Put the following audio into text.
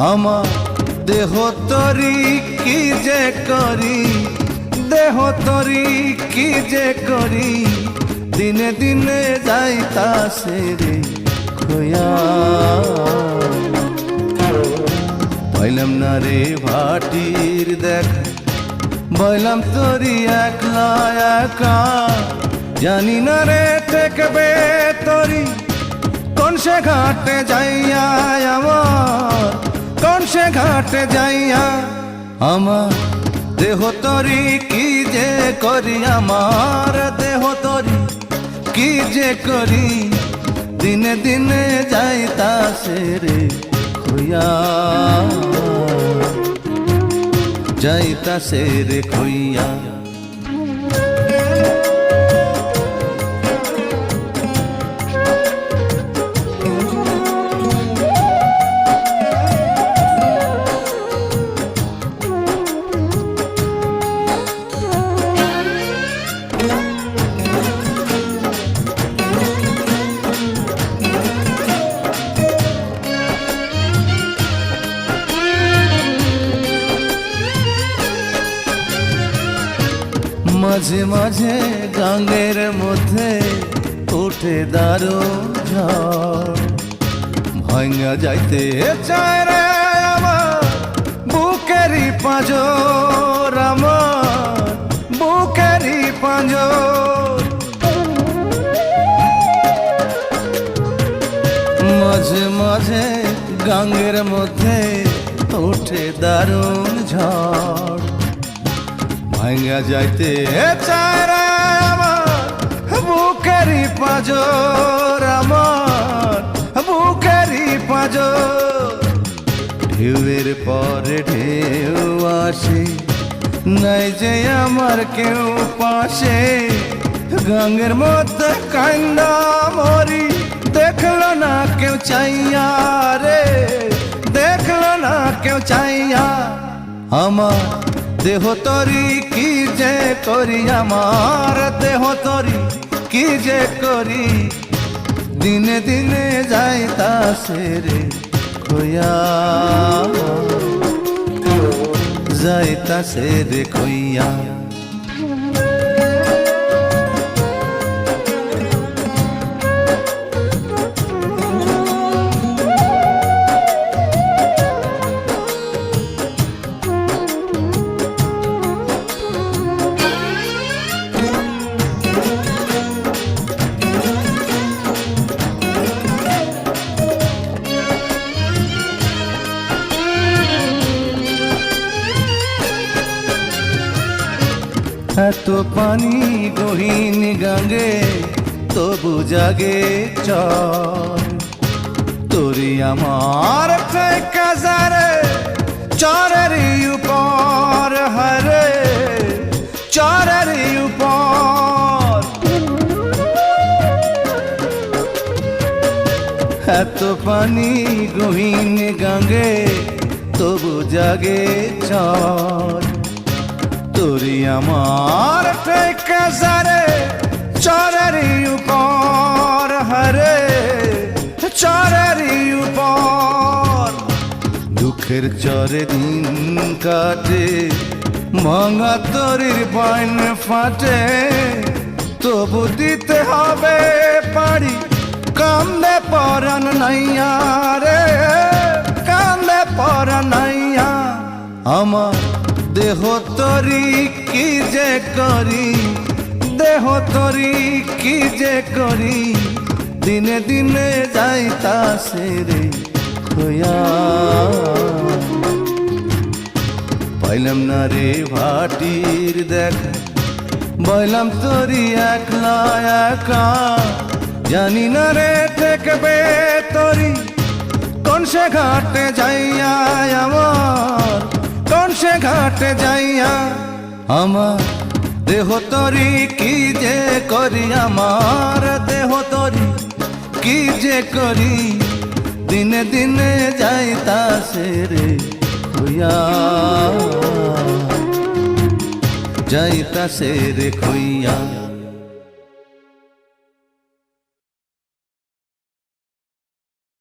আমার দেহ তরি কি যে করি? দেহ তরি কি যে করি? দিনে দিনে যাইতাছে রে খোয়া। পাইলাম না রে ভাটির দেখ। বললাম তোরি একলা একা। জানি না রে ঠেকবে তোরি। কোন সে ঘাটে যাইয়া আমার? কোন সে ঘাটে যাইয়া আমার দেহ তরি, কি যে করি? আমার দেহ তরি, কি যে করি? দিনে দিনে যাইতাছে রে খুইয়া। খুয়া যাইতাছে রে খুইয়া। মাঝে মাঝে গাঙ্গের মধ্যে উঠে দারো ঝড়। ভাঙ্গা যাইতে চায় রে আমার বুকেরই পাঁজর আমার, বুকেরই পাঁজর। মাঝে মাঝে গাঙ্গের মধ্যে উঠে দারুণ ঝড়। ভাঙ্গা যাইতে চায় আমার। বুকেরই পাঁজর আমার, বুকেরই পাঁজর। ঢেউয়ের পরে ঢেউ আসে, নাই যে আমার কেউ পাশে। গঙ্গের মধ্যে কান্দা মরি, দেখল না কেউ চাইয়া রে, দেখল না কেউ চাইয়া। আমার দেহ তরি, কি যে করি আমার? দেহ তরি, কি যে করি? দিনে দিনে যাইতাছে রে খোয়া। তা সেরে এত পানি গহীন গাঙ্গে, তবু জাগে চর। তোরি আমার কাজারে চরের উপর হরে, চরের উপর। এত পানি গহীন গাঙ্গে, তবু জাগে চর। তোরি আমার কাজারে চরারি উপর হরে চরারি উপর। দুঃখের চরে দিন কাটে, ভাঙা তরির বাইন ফাটে। তবু দিতে হবে পারি, কান্দে পরান নাইয়া রে, কান্দে পরান নাইয়া আমার দেহ তরি কি যে করি? দেহ তরি কি যে করি? দিনে দিনে যাইতাছে রে খোয়া পাইলাম না রে ভাটির দেখা। বললাম তোরি একলা একা। জানি না রে ঠেকবে তোরি। কোন সে ঘাটে যাইয়া আমার? সে ঘাটে যাইয়া, আমার দেহ তরি কি যে করি, আমার দেহ তরি কি যে করি, দিনে দিনে যাইতাছে রে খুয়া যাইতাছে রে খুইয়া।